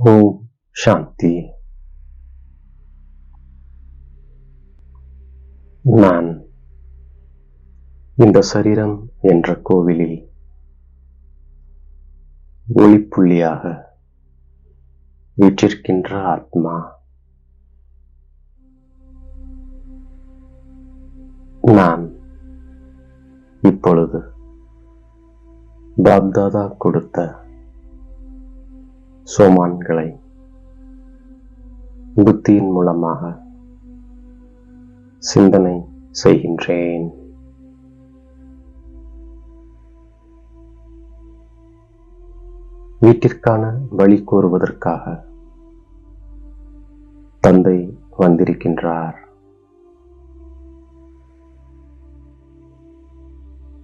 ஓம் சாந்தி நான் இந்த சரீரம் என்ற கோவிலில் ஒளிப்புள்ளியாக வீற்றிருக்கின்ற ஆத்மா நான் இப்பொழுது பாப்தாதா கொடுத்த சோமான்களை புத்தியின் மூலமாக சிந்தனை செய்கின்றேன். வீட்டிற்கான வழி கூறுவதற்காக தந்தை வந்திருக்கின்றார்.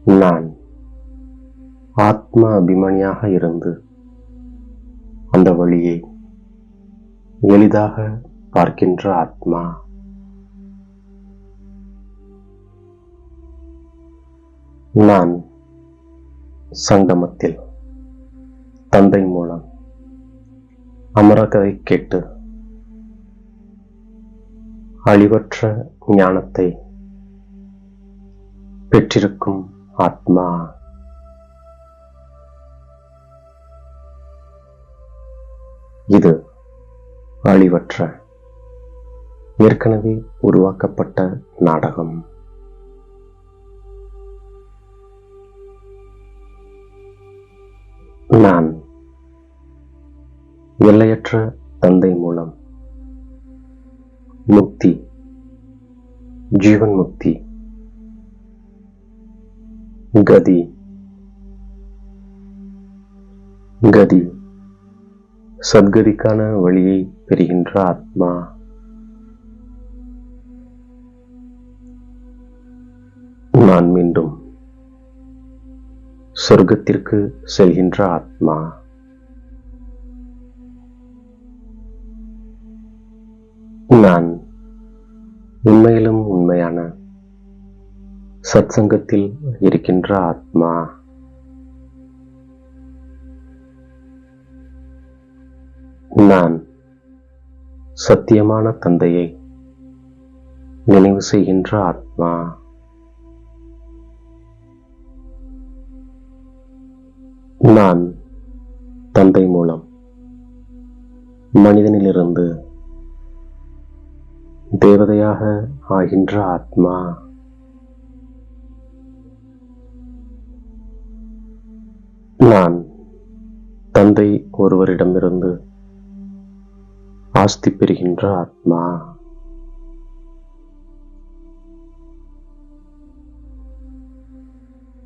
நான் ஆத்ம அபிமானியாக இருந்து அந்த வழியை எளிதாக பார்க்கின்ற ஆத்மா. நான் சங்கமத்தில் தந்தை மூலம் அமரகதை கேட்டு அழிவற்ற ஞானத்தை பெற்றிருக்கும் ஆத்மா. இது அழிவற்ற ஏற்கனவே உருவாக்கப்பட்ட நாடகம். நான் எல்லையற்ற தந்தை மூலம் முக்தி ஜீவன் முக்தி கதி கதி சத்கதிக்கான வழியை பெறுகின்ற ஆத்மா. நான் மீண்டும் சொர்க்கத்திற்கு செல்கின்ற ஆத்மா. நான் உண்மையிலும் உண்மையான சத்சங்கத்தில் இருக்கின்ற ஆத்மா. நான் சத்தியமான தந்தையை நினைவு செய்கின்ற ஆத்மா. நான் தந்தை மூலம் மனிதனிலிருந்து தேவதையாக ஆகின்ற ஆத்மா. நான் தந்தை ஒருவரிடமிருந்து ஆஸ்தி பெறுகின்ற ஆத்மா.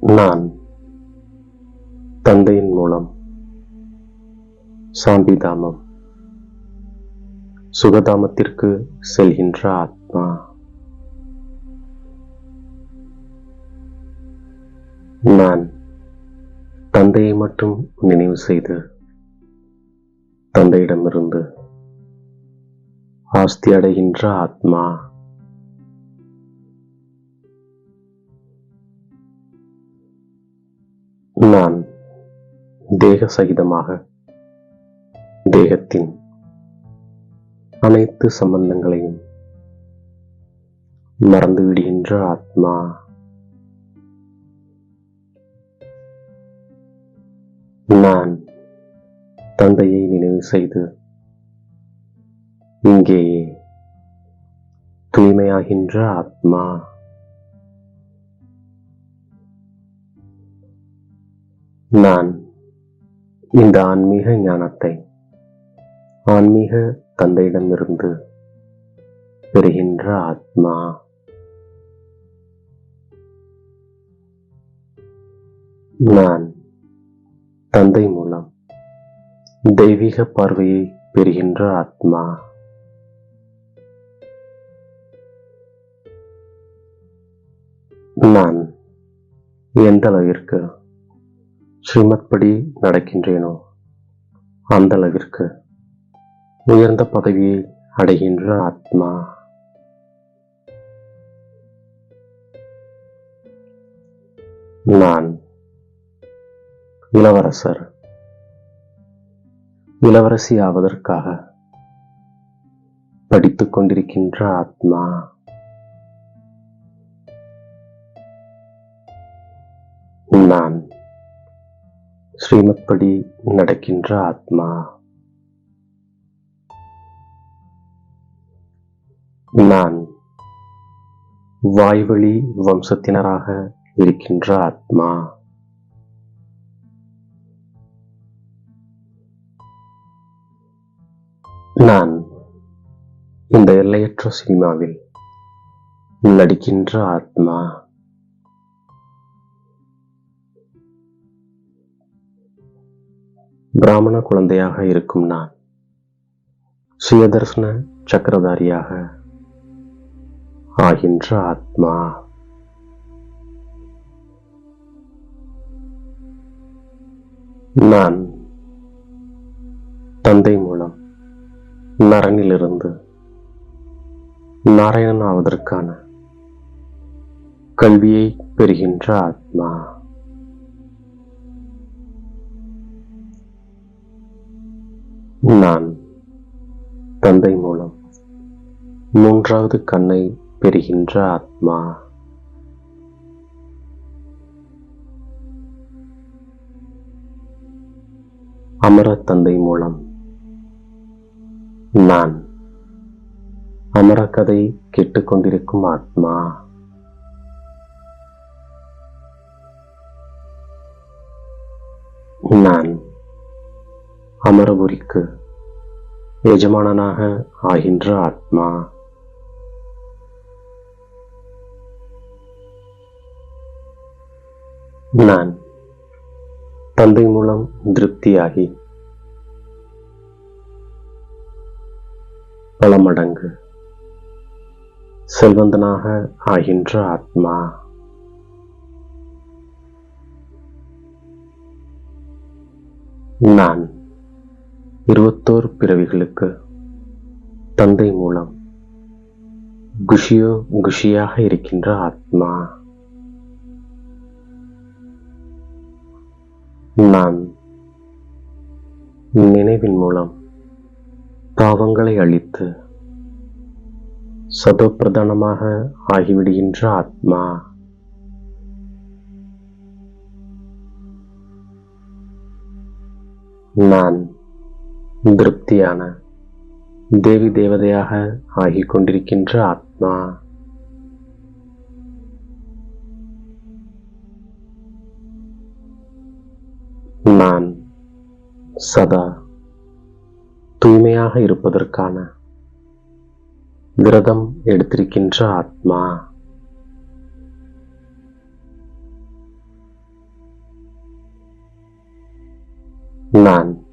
நான் தந்தையின் மூலம் சாந்திதாமம் சுகதாமத்திற்கு செல்கின்ற ஆத்மா. நான் தந்தையை மட்டும் நினைவு செய்து தந்தையிடமிருந்து ஆஸ்தி அடைகின்ற ஆத்மா. நான் தேக சகிதமாக தேகத்தின் அனைத்து சம்பந்தங்களையும் மறந்து விடுகின்ற ஆத்மா. நான் தந்தையை நினைவு செய்து இங்கே தூய்மையாகின்ற ஆத்மா. நான் இந்த ஆன்மீக ஞானத்தை ஆன்மீக தந்தையிடமிருந்து பெறுகின்ற ஆத்மா. நான் தந்தை மூலம் தெய்வீக பார்வையை பெறுகின்ற ஆத்மா. நான் எந்த அளவிற்கு ஸ்ரீமத் படி நடக்கின்றேனோ அந்த அளவிற்கு உயர்ந்த பதவியை அடைகின்ற ஆத்மா. நான் இளவரசர். இளவரசி ஆவதற்காக படித்துக் கொண்டிருக்கின்ற ஆத்மா. ஸ்ரீமத்படி நடக்கின்ற ஆத்மா. நான் வாய்வழி வம்சத்தினராக இருக்கின்ற ஆத்மா. நான் இந்த எல்லையற்ற சினிமாவில் நடிக்கின்ற ஆத்மா. பிராமண குழந்தையாக இருக்கும் நான். சுயதர்சன சக்கரதாரியாக ஆகின்ற ஆத்மா. நான் தந்தை மூலம் நரனிலிருந்து நாராயணன் ஆவதற்கான கல்வியை பெறுகின்ற ஆத்மா. நான் தந்தை மூலம் மூன்றாவது கண்ணை பெறுகின்ற ஆத்மா. அமர தந்தை மூலம் நான் அமர கதை கேட்டுக்கொண்டிருக்கும் ஆத்மா. நான் அமரபுரிக்கு எஜமானனாக ஆகின்ற ஆத்மா. நான் தந்தை மூலம் திருப்தியாகி பல மடங்கு செல்வந்தனாக ஆகின்ற ஆத்மா. நான் இருபத்தோர் பிறவிகளுக்கு தந்தை மூலம். குஷியோ குஷியாக இருக்கின்ற ஆத்மா. நான் நினைவின் மூலம் பாவங்களை அழித்து சதோப்பிரதானமாக ஆகிவிடுகின்ற ஆத்மா. நான் திருப்தியான தேவி தேவதையாக ஆகிக் கொண்டிருக்கின்ற ஆத்மா. நான் சதா தூய்மையாக இருப்பதற்கான விரதம் எடுத்திருக்கின்ற ஆத்மா. நான்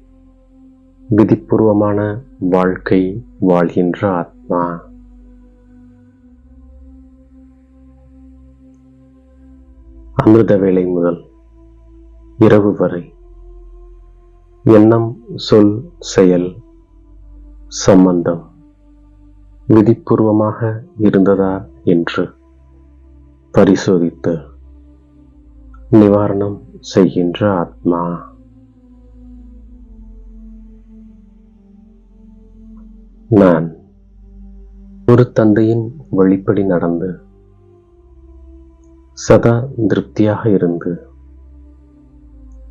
விதிப்பூர்வமான வாழ்க்கை வாழ்கின்ற ஆத்மா. அமிர்த வேளை முதல் இரவு வரை எண்ணம் சொல் செயல் சம்பந்தம் விதிப்பூர்வமாக இருந்ததா என்று பரிசோதித்து நிவாரணம் செய்கின்ற ஆத்மா. நான் ஒரு தந்தையின் வழிப்படி நடந்து சதா திருப்தியாக இருந்து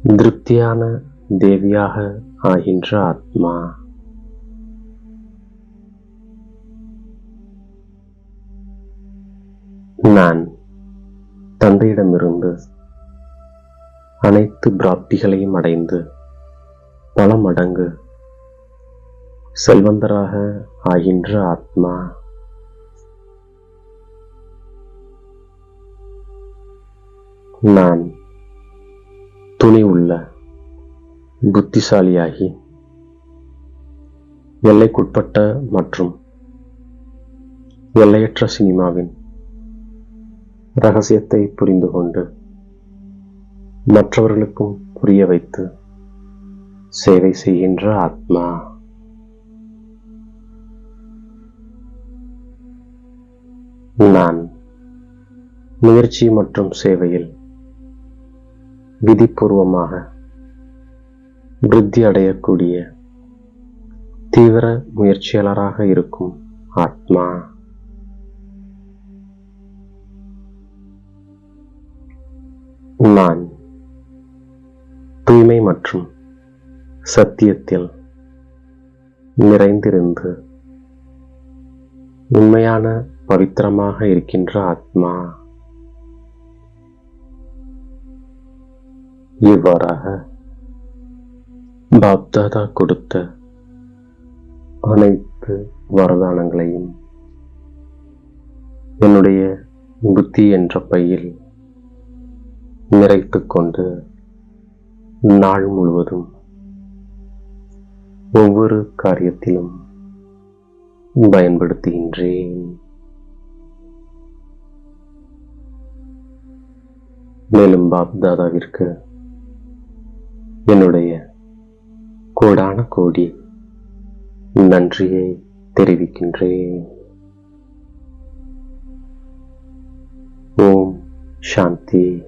திருப்தியான தேவியாக ஆகின்ற ஆத்மா. நான் தந்தையிடமிருந்து அனைத்து பிராப்திகளையும் அடைந்து பல மடங்கு செல்வந்தராக ஆகின்ற ஆத்மா. நான் துணி உள்ள புத்திசாலியாகி எல்லைக்குட்பட்ட மற்றும் எல்லையற்ற சினிமாவின் ரகசியத்தை புரிந்து கொண்டு மற்றவர்களுக்கும் புரிய வைத்து சேவை செய்கின்ற ஆத்மா. நான் முயற்சி மற்றும் சேவையில் விதிப்பூர்வமாக விருத்தி அடையக்கூடிய தீவிர முயற்சியாளராக இருக்கும் ஆத்மா. நான் தூய்மை மற்றும் சத்தியத்தில் நிறைந்திருந்து உண்மையான பவித்திரமாக இருக்கின்ற ஆத்மா. இவ்வாறாக பாப்தாதா கொடுத்த அனைத்து வரதானங்களையும் என்னுடைய புத்தி என்ற பையில் நிறைத்து கொண்டு நாள் முழுவதும் ஒவ்வொரு காரியத்திலும் பயன்படுத்துகின்றேன். மேலும் பாப்தாதாவிற்கு என்னுடைய கோடான கோடி நன்றியை தெரிவிக்கின்றேன். ஓம் சாந்தி.